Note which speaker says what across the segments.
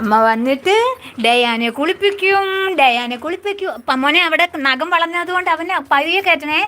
Speaker 1: അമ്മ വന്നിട്ട് ഡയാനെ കുളിപ്പിക്കും ഡയാനെ കുളിപ്പിക്കും. അപ്പം മോനെ അവിടെ നഖം വളഞ്ഞതുകൊണ്ട് അവനെ പയ്യെ കയറ്റണേ.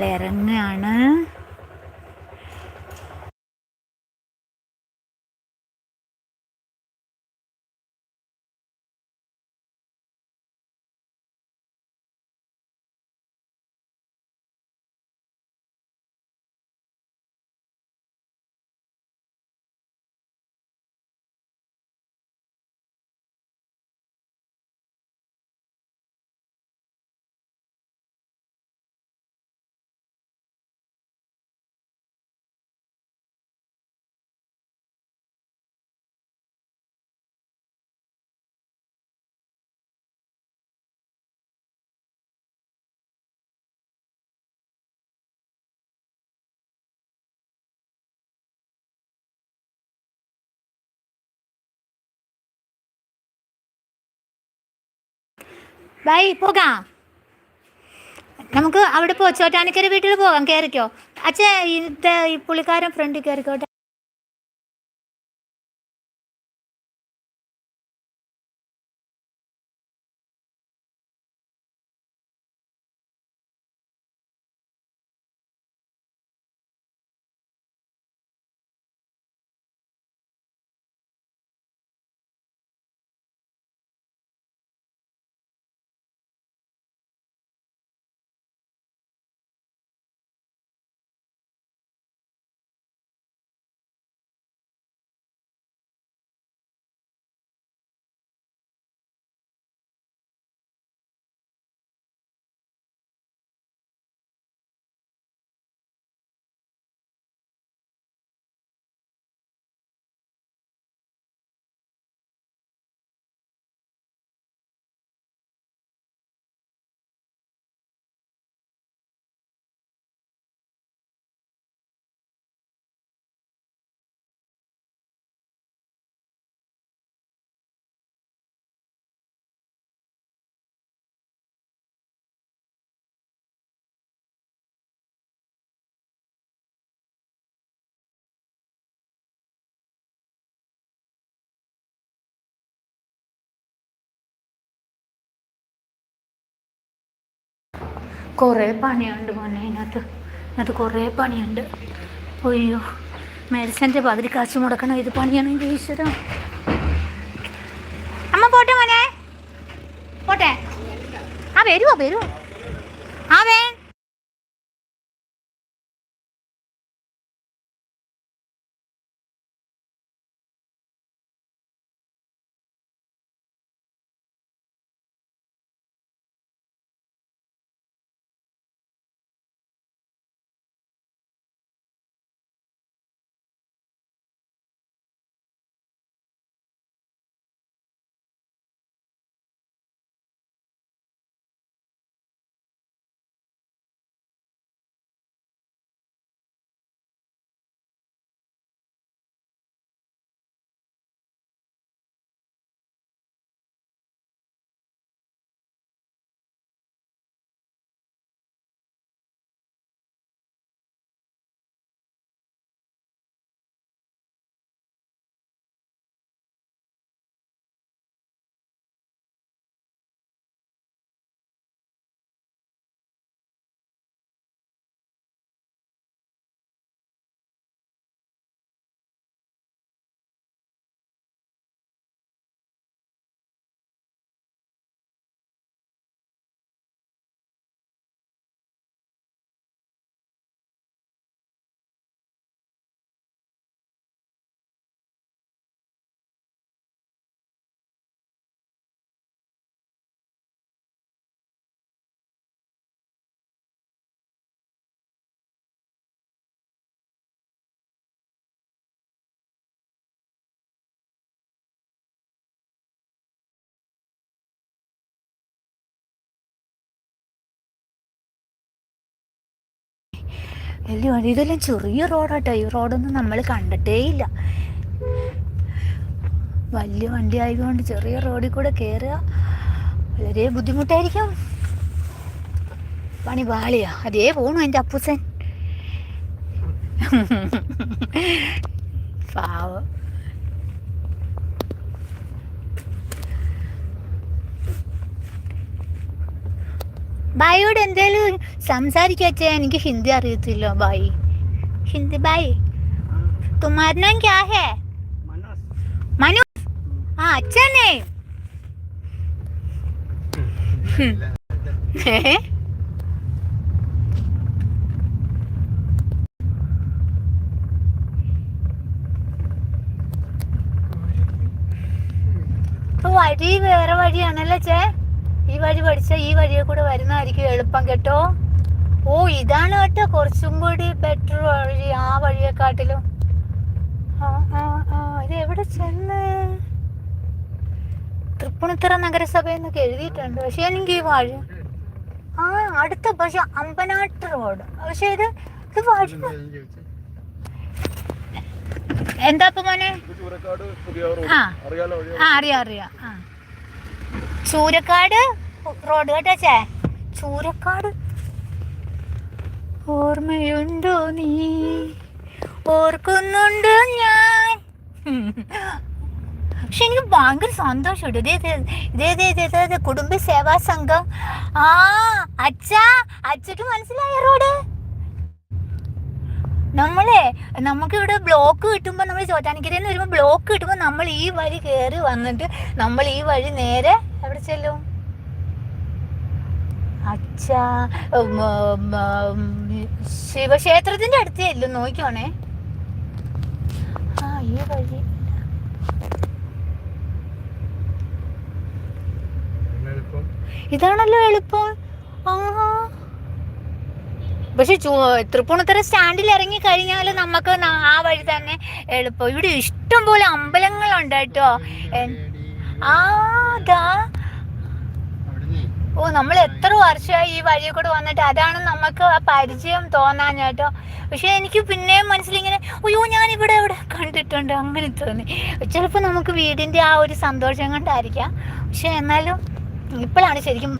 Speaker 1: ഞങ്ങൾ ഇറങ്ങുകയാണ് ബൈ പോകാം. നമുക്ക് അവിടെ പോ ചോറ്റാനിക്കര വീട്ടിൽ പോകാം കയറിക്കോ അച്ഛൻ ഇത് ഈ പുള്ളിക്കാരൻ ഫ്രണ്ടിൽ കയറിക്കോട്ടെ കുറേ പണിയുണ്ട് മോനെ ഇതിനകത്ത് ഇതിനകത്ത് കുറേ പണിയുണ്ട്. അയ്യോ മെഡിസിന്റെ പകുതി കാശ് മുടക്കണം. ഇത് പണിയാണെങ്കിൽ ഈശ്വര അമ്മ പോട്ടെ മോനെ. പോട്ടെ. ആ വരുമോ വരുമോ ആ വേ വലിയ വഴി. ഇതെല്ലാം ചെറിയ റോഡാട്ടോ. ഈ റോഡൊന്നും നമ്മൾ കണ്ടിട്ടേ ഇല്ല വലിയ വണ്ടി ആയതുകൊണ്ട് ചെറിയ റോഡിൽ കൂടെ കയറുക വളരെ ബുദ്ധിമുട്ടായിരിക്കും. പണി പാളിയാ. അതേ പോണു എന്റെ അപ്പൂസൻ. പാവം. ബായിയോട് എന്തേലും സംസാരിക്കച്ച എനിക്ക് ഹിന്ദി അറിയത്തില്ലോ. ബായി. ഹിന്ദി ബായി. തുമാരനാം ക്യാ ഹേ മനു ആ അച്ഛനെ. വഴി വേറെ വഴിയാണല്ലേ ചേ ഈ വഴി പഠിച്ച ഈ വഴിയെ കൂടെ വരുന്നതായിരിക്കും എളുപ്പം കേട്ടോ. ഓ ഇതാണ് കേട്ടോ കുറച്ചും കൂടി ബെറ്റർ വഴി ആ വഴിയെക്കാട്ടിലും. ഇത് എവിടെ ചെന്ന്? തൃപ്പൂണിത്തുറ നഗരസഭയെന്നൊക്കെ എഴുതിയിട്ടുണ്ട്. പക്ഷെ എനിക്ക് ഈ വഴി ആ അടുത്ത പക്ഷെ അമ്പനാട്ട് റോഡ്. പക്ഷെ ഇത് ഇത് വഴി എന്താപ്പോ മോനെ? ആ അറിയാം അറിയാം. ആ. ചൂരക്കാട്? റോഡ് കേട്ടോ ചൂരക്കാട്. ഓർമ്മയുണ്ടോ നീ? ഓർക്കുന്നുണ്ടോ ഞാൻ. പക്ഷെ എനിക്ക് ഭയങ്കര സന്തോഷമുണ്ട്. ഇതേ ഇതേ ഇതേ ഇതേ ഇതേ ഇതേ ഇതേ കുടുംബ സേവാ സംഘം. ആ അച്ഛാ അച്ഛക്ക് മനസ്സിലായ റോഡ്? നമ്മളെ നമുക്ക് ഇവിടെ ബ്ലോക്ക് കിട്ടുമ്പോൾ നമ്മൾ ചോറ്റാനിക്കരയിൽ നിന്ന് വരുമ്പോൾ ബ്ലോക്ക് കിട്ടുമ്പോൾ നമ്മൾ ഈ വഴി കയറി വന്നിട്ട് നമ്മൾ ഈ വഴി നേരെ എവിടെ ചെല്ലും? അച്ഛാ ശിവക്ഷേത്രത്തിന്റെ അടുത്ത് ചെല്ലും നോക്കിക്കോണേ. ആ ഈ വഴി ഇതാണല്ലോ എളുപ്പം. ആഹാ പക്ഷെ തൃപ്പൂണിത്തറ സ്റ്റാൻഡിൽ ഇറങ്ങി കഴിഞ്ഞാൽ നമുക്ക് ആ വഴി തന്നെ എളുപ്പം. ഇവിടെ ഇഷ്ടം പോലെ അമ്പലങ്ങളുണ്ട് കേട്ടോ. ആ ഓ നമ്മൾ എത്ര വർഷമായി ഈ വഴിയിൽ കൂടെ വന്നിട്ട് അതാണ് നമുക്ക് ആ പരിചയം തോന്നാൻ കേട്ടോ. പക്ഷെ എനിക്ക് പിന്നെയും മനസ്സിലിങ്ങനെ അയ്യോ ഞാൻ ഇവിടെ ഇവിടെ കണ്ടിട്ടുണ്ട് അങ്ങനെ തോന്നി. ചിലപ്പോൾ നമുക്ക് വീടിന്റെ ആ ഒരു സന്തോഷം കൊണ്ടായിരിക്കാം. പക്ഷെ എന്നാലും ഇപ്പോഴാണ് ശരിക്കും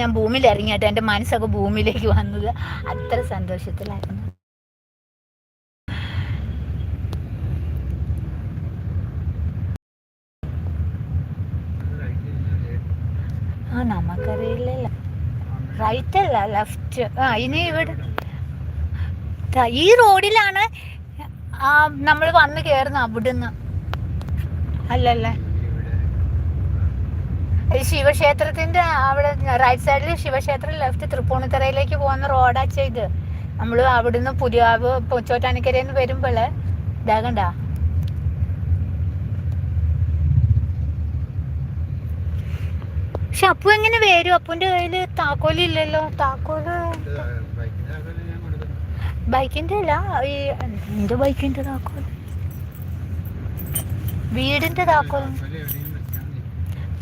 Speaker 1: ഞാൻ ഭൂമിയിൽ ഇറങ്ങിയിട്ട് എന്റെ മനസ്സൊക്കെ ഭൂമിയിലേക്ക് വന്നത്. അത്ര സന്തോഷത്തിലായിരുന്നു ആ നമുക്കറിയില്ലല്ലോ. റൈറ്റ് അല്ല ലെഫ്റ്റ് ആ ഇനി ഇവിടെ ഈ റോഡിലാണ് നമ്മൾ വന്ന് കയറുന്ന അവിടുന്ന്. അല്ലല്ലേ? ശിവക്ഷേത്രത്തിന്റെ അവിടെ റൈറ്റ് സൈഡിൽ ശിവക്ഷേത്രം ലെഫ്റ്റ് തൃപ്പൂണിത്തറയിലേക്ക് പോകുന്ന റോഡാ ചെയ്ത് നമ്മൾ അവിടുന്ന് പുതിയാവ് ചോറ്റാനിക്കരയിൽ നിന്ന് വരുമ്പോൾ ഇതാ പക്ഷെ അപ്പു എങ്ങനെ വരും? അപ്പുന്റെ കയ്യിൽ താക്കോലില്ലല്ലോ താക്കോൽ ബൈക്കിന്റെ അല്ല ഈ എന്റെ ബൈക്കിന്റെ താക്കോൽ വീടിന്റെ താക്കോൽ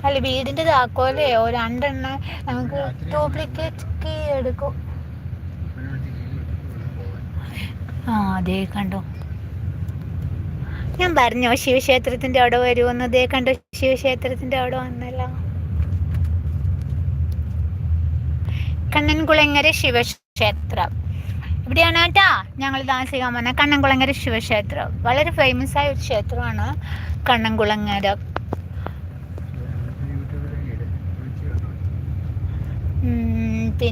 Speaker 1: അല്ല വീടിന്റെ താക്കോലേ രണ്ടെണ്ണം നമുക്ക് ഡ്യൂപ്ലിക്കേറ്റ് കീ എടുക്കും. ആ അതേ കണ്ടോ. ഞാൻ പറഞ്ഞോ ശിവക്ഷേത്രത്തിന്റെ അവിടെ വരുമെന്ന് അതേ കണ്ടോ ശിവക്ഷേത്രത്തിന്റെ അവിടെ വന്നല്ലോ. കണ്ണൻകുളങ്ങര ശിവക്ഷേത്രം. ഇവിടെയാണ് കേട്ടാ ഞങ്ങൾ താമസിക്കാൻ വന്ന. കണ്ണൻകുളങ്ങര ശിവക്ഷേത്രം. വളരെ ഫേമസ് ആയ ഒരു ക്ഷേത്രമാണ് കണ്ണൻകുളങ്ങര. പിന്നെ